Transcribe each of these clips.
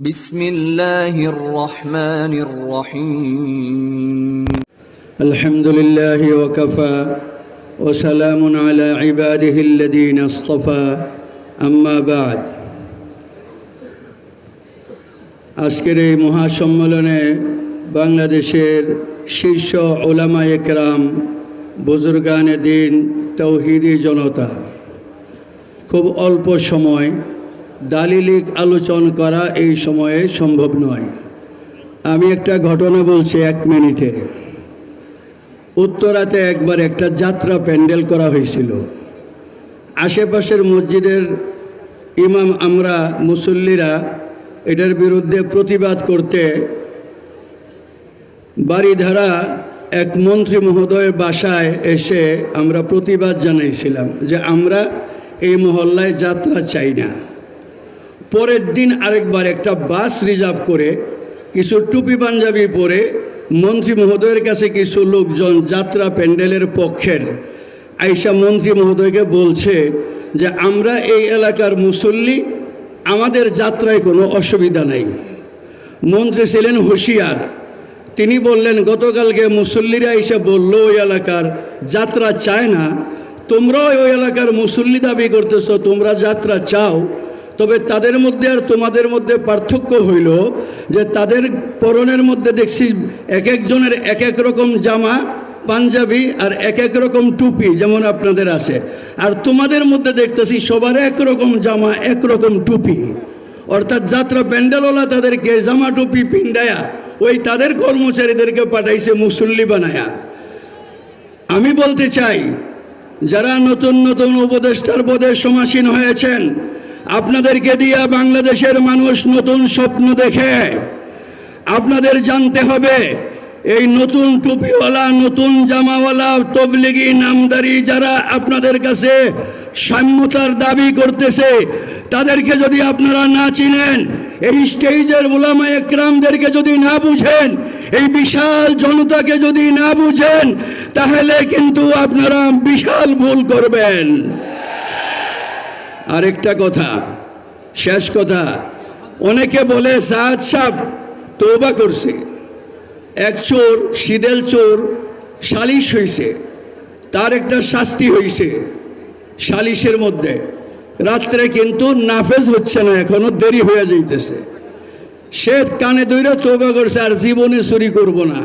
بسم الله الرحمن الرحيم الحمد لله وكفى وسلام على عباده الذين اصطفى أما بعد আজকের এই মহাসম্মেলনে বাংলাদেশের শীর্ষ ওলামা একরাম বুজুর্গানে দিন তৌহিদি জনতা খুব অল্প সময় দালিলিক আলোচনা করা এই সময়ে সম্ভব নয়। আমি একটা ঘটনা বলছি এক মিনিটে। উত্তরাতে একবার একটা যাত্রা প্যান্ডেল করা হয়েছিল। আশেপাশের মসজিদের ইমাম আমরা মুসল্লিরা এটার বিরুদ্ধে প্রতিবাদ করতে বাড়িধারা এক মন্ত্রী মহোদয়ের বাসায় এসে আমরা প্রতিবাদ জানাইছিলাম যে আমরা এই মহল্লায় যাত্রা চাই না। পরের দিন আরেকবার একটা বাস রিজার্ভ করে কিছু টুপি পাঞ্জাবি পরে মন্ত্রী মহোদয়ের কাছে কিছু লোকজন যাত্রা প্যান্ডেলের পক্ষের আইসা মন্ত্রী মহোদয়কে বলছে যে, আমরা এই এলাকার মুসল্লি, আমাদের যাত্রায় কোনো অসুবিধা নাই। মন্ত্রী ছিলেন হুঁশিয়ার। তিনি বললেন, গতকালকে মুসল্লিরা এসে বলল, ওই এলাকার যাত্রা চায় না। তোমরাও ওই এলাকার মুসল্লি দাবি করতেছ, তোমরা যাত্রা চাও। তবে তাদের মধ্যে আর তোমাদের মধ্যে পার্থক্য হইল যে তাদের পরনের মধ্যে দেখছি এক একজনের এক এক রকম জামা, পাঞ্জাবি আর এক এক রকম টুপি যেমন আপনাদের আছে। আর তোমাদের মধ্যে দেখতেছি সবার এক রকম জামা, এক রকম টুপি। অর্থাৎ যাত্রা প্যান্ডেলওয়ালা তাদেরকে জামা, টুপি পিন্ডায়া, ওই তাদের কর্মচারীদেরকে পাঠাইছে মুসল্লি বানায়া। আমি বলতে চাই, যারা নতুন নতুন উপদেষ্টার পদে সমাসীন হয়েছেন আপনাদেরকে দিয়া বাংলাদেশের মানুষ নতুন স্বপ্ন দেখে। আপনাদের জানতে হবে, এই নতুন টুপিওয়ালা, নতুন জামাওয়ালা, তবলিগি, নামদারি যারা আপনাদের কাছে সাম্যতার দাবি করতেছে, তাদেরকে যদি আপনারা না চিনেন, এই স্টেজের ওলামা একরামদেরকে যদি না বুঝেন, এই বিশাল জনতাকে যদি না বুঝেন, তাহলে কিন্তু আপনারা বিশাল ভুল করবেন। আরেকটা কথা, শেষ কথা। অনেকে বলে, সাদ সাহ তৌবা করছে, এক চোর সিদেল চোর সালিশ হয়েছে তার একটা শাস্তি হয়েছে সালিশের মধ্যে। রাত্রে কিন্তু নাফেজ হচ্ছে না, এখনও দেরি হয়ে যাইতেছে। সে কানে দইরা তৌবা করছে, আর জীবনে চুরি করব না।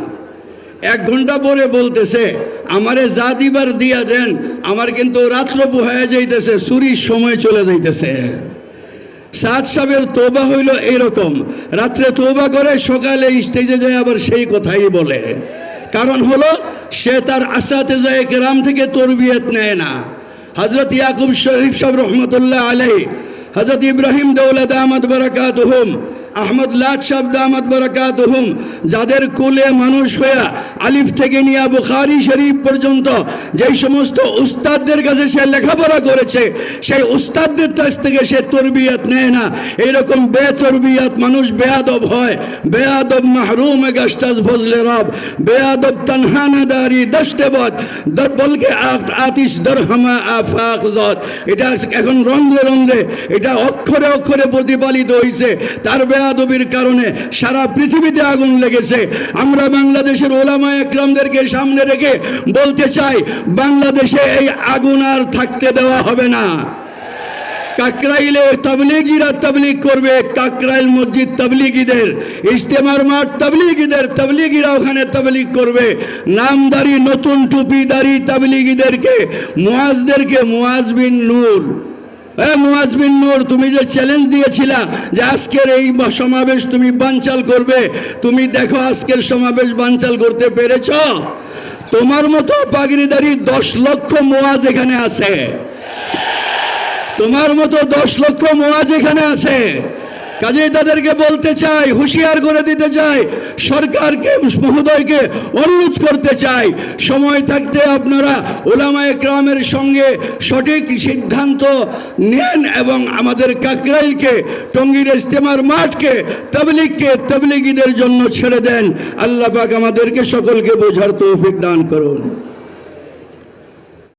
এক ঘণ্টা পরে বলতেছে, আমারে যা দিবার দিয়া দেন, আমার কিন্তু রাত্র হয়ে যাইতেছে, চুরির সময় চলে যাইতেছে। সাদ সাহেবের তোবা হইল এইরকম রাত্রে তোবা করে সকালে স্টেজে যায় আবার সেই কথাই বলে। কারণ হলো, সে তার আশাতে যায় গ্রাম থেকে তরবিয়ত নেয় না। হজরত ইয়াকুব শরীফ সাহেব রহমতুল্লাহ আলাই হজরত ইব্রাহিম দৌলত আহমদ বরাকাত হুম আহমদ লাট সাহেব দামদ বরাকাত হুম যাদের কুলে মানুষ হইয়া আলিফ থেকে নিয়ে বুখারি শরীফ পর্যন্ত যেই সমস্ত উস্তাদদের কাছে সে লেখাপড়া করেছে, সেই উস্তাদদের কাছ থেকে সে তরবিয়ত নেয় না। এইরকম বেতরবিয়ত মানুষ বেয়াদব হয়। বেয়াদব মাহরুম গাস্তাজ ফজলে রব, বেয়াদব তনহানাদারি দর বলকে আতিশ দরহামা আফাক এটা এখন রন্ধ্রে রন্ধ্রে, এটা অক্ষরে অক্ষরে প্রতিপালিত হয়েছে তার বেয়াদবির কারণে সারা পৃথিবীতে আগুন লেগেছে। আমরা বাংলাদেশের ওলামা একরামদেরকে সামনে রেখে বলতে চাই, বাংলাদেশে এই আগুন আর থাকতে দেওয়া হবে না। কাকরাইলে তবলিগিরা তবলিগ করবে, কাকরাইল মসজিদ তবলিগিদের ইস্তেমার মাঠ তবলিগিদের, তবলিগিরা ওখানে তবলিগ করবে। নামদারি নতুন টুপিদারি তবলিগিদেরকে মুয়াজদেরকে মুয়াজ বিন নূর। মুয়াজবিন নূর, তুমি যে চ্যালেঞ্জ দিয়েছিলা যে আজকের এই সমাবেশ তুমি বানচাল করবে, তুমি দেখো আজকের সমাবেশ বানচাল করতে পেরেছ? তোমার মতো পাগড়িদারি দশ লক্ষ মোয়াজ এখানে আছে। তোমার মতো দশ লক্ষ মোয়াজ এখানে আছে। কাজেই তাদেরকে বলতে চাই, হুঁশিয়ার করে দিতে চাই, সরকারকে, মহোদয়কে অনুরোধ করতে চাই। সময় থাকতে আপনারা ওলামায় গ্রামের সঙ্গে সঠিক সিদ্ধান্ত নেন এবং আমাদের কাকরাইলকে, টঙ্গীর ইস্তেমার মাঠকে, তবলিগকে, তবলিগীদের জন্য ছেড়ে দেন। আল্লাহ পাক আমাদেরকে সকলকে বোঝার তৌফিক দান করুন।